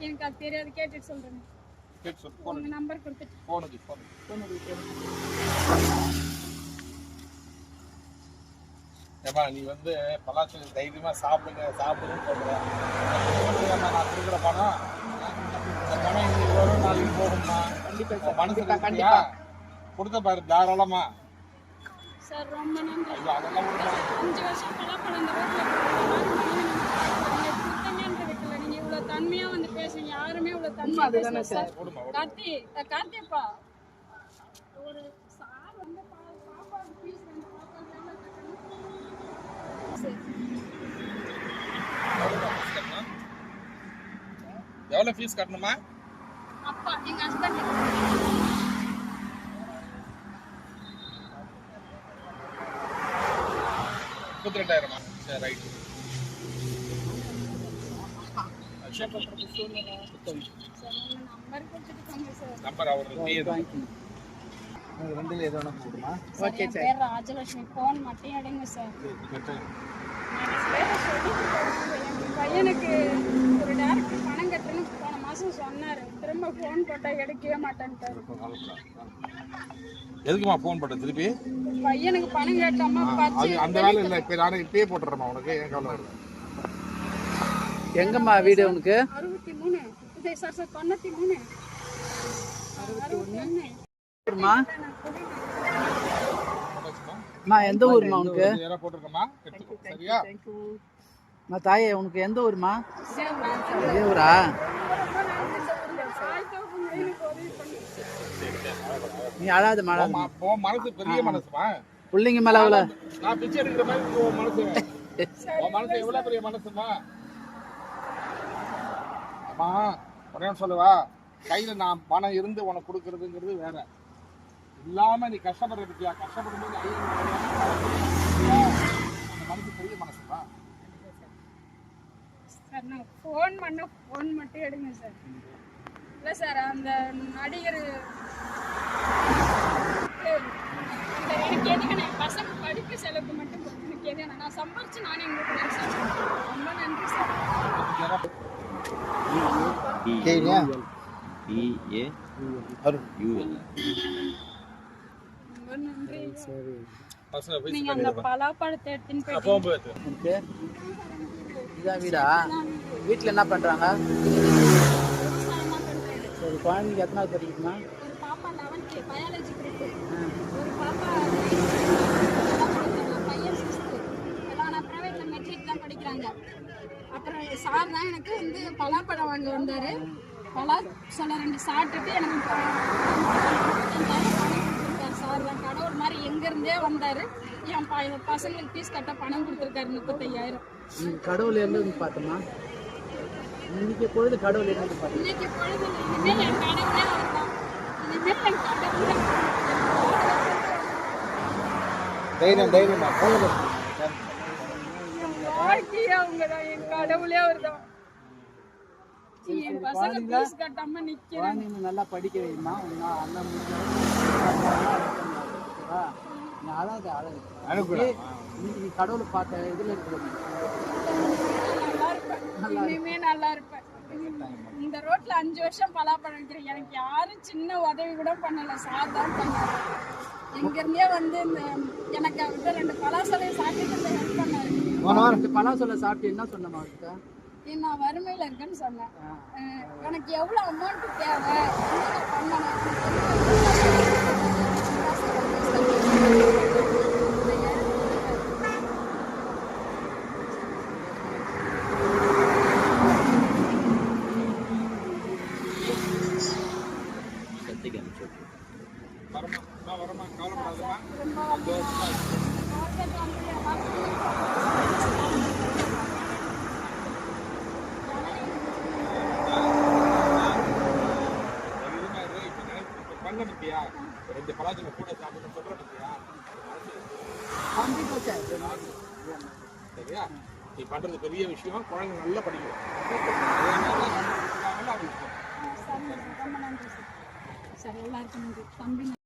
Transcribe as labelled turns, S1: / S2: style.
S1: எனக்கு அது தெரியாது கேட்டுட்டு சொல்றேன். உங்க நம்பர் கொடுத்துட்டு.
S2: போனது போனது. ஏமா நீ வந்து பலாச்சல் தைரியமா சாப்பிடுங்க சாப்பிடுன்னு சொல்ற. நான் கொடுக்குற பணம்? இந்த பணம் இன்னைக்கு வரும் நாளைக்கு போகும்மா கண்டிப்பா மனசுல கண்டிப்பா. கொடுத்த பாரு தாராளமா.
S1: சார் ரொம்ப நன்றி.
S2: அதெல்லாம்.
S1: அஞ்சு வருஷம் பலாப்பழம் இந்த ரோட்ல கொடுத்தங்கன்றதுக்குல நீங்க இவ்வளவு தன்மையா வந்து பேசுறீங்க யாருமே இவ்வளவு தன்மையா பேசல சார்
S2: விடுமா
S1: கார்த்தி கார்த்திப்பா ஒரு சார் வந்து பா- பாப்பாவுக்கு ஃபீஸ் ரெண்டு கட்டணும்? சரி
S2: எவ்வளோ ஃபீஸ் கட்டணுமா?
S1: அப்பா எங்க ஹஸ்பண்ட்
S2: முப்பத்தி ரெண்டாயிரமா? சரி ரைட்டு
S1: சார் உங்க நம்பர் கொடுத்துட்டு சார்
S2: நம்பர் அவர் நீ
S3: ரெண்டுல எது வேணா போடுமா
S1: ஓகே சார் எடுங்க சார் நான் பேரை சொல்லிட்டு போறேன். என் பையனுக்கு ஒரு டேரக்டர் பணம் கட்டணும் போன மாசம் சொன்னாரு. திரும்ப ஃபோன் போட்டா எடுக்கவே மாட்டேன்ட்டாரு.
S2: எதுக்குமா ஃபோன் பண்ண திருப்பி?
S1: பையனுக்கு பணம் கேட்டாமா
S2: அந்த வேலை இல்லை. இப்போ நானே இப்பயே போட்டுறேம்மா உனக்கு. ஏன் கவலை
S1: நான் கொடுங்க.
S2: போட்டாச்சுமா
S3: அம்மா எந்த ஊர்மா உனக்கு? அம்மா தாயே உனக்கு எந்த ஊர்மா இதே ஊரா? நீ அழாத
S2: மனசு பெரிய மனசுமா
S3: பிள்ளைங்க மேல அவ்வளோ
S2: நான் பிச்சை எடுக்கிற மாதிரி மனசு. எவ்வளவு பெரிய மனசுமா அம்மா ஒண்ணு சொல்லவா கையில நான் பணம் இருந்து உனக்கு கொடுக்கறதுங்கிறது வேற. இல்லாம நீ கஷ்டப்படுற பத்தியா கஷ்டப்படும் போது ஐயோ, ஐயோ, அந்த மனசு பெரிய மனசுமா
S1: சார் நான் ஃபோன் பண்ண ஃபோன் மட்டும் எடுங்க சார். இல்லை சார் அந்த நடிகர் எனக்கு எதுக்கு நான் பசங்க படிப்பு செலவுக்கு மட்டும் எனக்கு எது. நான் சம்பாரிச்சு நானே உங்களுக்கு ரொம்ப நன்றி சார். நீங்க அந்த பலாப்பழத்தை எடுத்துன்னு போயிட்டு
S3: உனக்கு இதான் வீடா? வீட்டில் என்ன பண்ணுறாங்க
S1: பண்றேன்.
S3: சரி குழந்தைங்க எத்தனாவது படிக்குமா
S1: ஒரு பாப்பா லெவன்த்து பயாலஜி குரூப் சார் தான் எனக்கு வந்து பலாப்பழம் வாங்க வந்தார். பலா சொல்ல ரெண்டு சாப்பிட்டுட்டு எனக்கு சார் தான் கடவுள் மாதிரி எங்கேருந்தே வந்தார். என் ப என் பசங்களுக்கு ஃபீஸ் கட்ட பணம் கொடுத்துருக்காரு முப்பத்தையாயிரம்.
S3: நீ கடவுள் இருந்து பார்த்தோமா இன்னைக்கு பொழுது கடவுள் பார்த்தோம்
S1: இன்னைக்கு பொழுது இனிமேல் என் கடவுளே தான் இனிமேல் என் கடவுளே
S3: தைரியம் தைரியமா.
S1: என் வாழ்க்கையே அவங்க தான் என் கடவுளே அவர் தான் என் பசங்க ஃபீஸ் கட்டாம நிக்கிறேன்.
S3: குழந்தைங்க நல்லா படிக்க வைமா. உங்க அண்ணன் அழாத அழகு இன்னைக்கு நீ கடவுளை பார்த்த இதுல இருக்கிற
S1: நல்லா இருப்பேன். இனிமே நல்லா இருப்பேன். இந்த ரோட்ல அஞ்சு வருஷம் பலாப்பழம் விற்கிறேன் எனக்கு யாரும் சின்ன உதவி கூட பண்ணல. சார் தான் பண்ணாரு. எங்க இருந்தே வந்து இந்த எனக்கு ரெண்டு பலாசலையை சாப்பிட்டு ஹெல்ப் பண்ணாரு.
S3: பலாசொல்ல சாப்பிட்டு என்ன சொன்னமா
S1: நான் வறுமையில இருக்கேன்னு சொன்னேன். எனக்கு எவ்வளவு அமௌண்ட் தேவை? பண்ணணும்
S2: வரமா நான் வரமா கவலைப்படாதமா
S1: ரொம்ப மார்க்கெட் வந்து
S2: தைரியமா இரு. இப்ப பண்ண பத்தியா ரெண்டு பலாச்சல கூட சாப்பிட்டு சொல்ற பத்தியா சரியா? நீ பண்றது பெரிய விஷயம். குழந்தை நல்லா படிக்கும்.
S1: நன்றி சார். சார் எல்லாருக்கும் தம்பி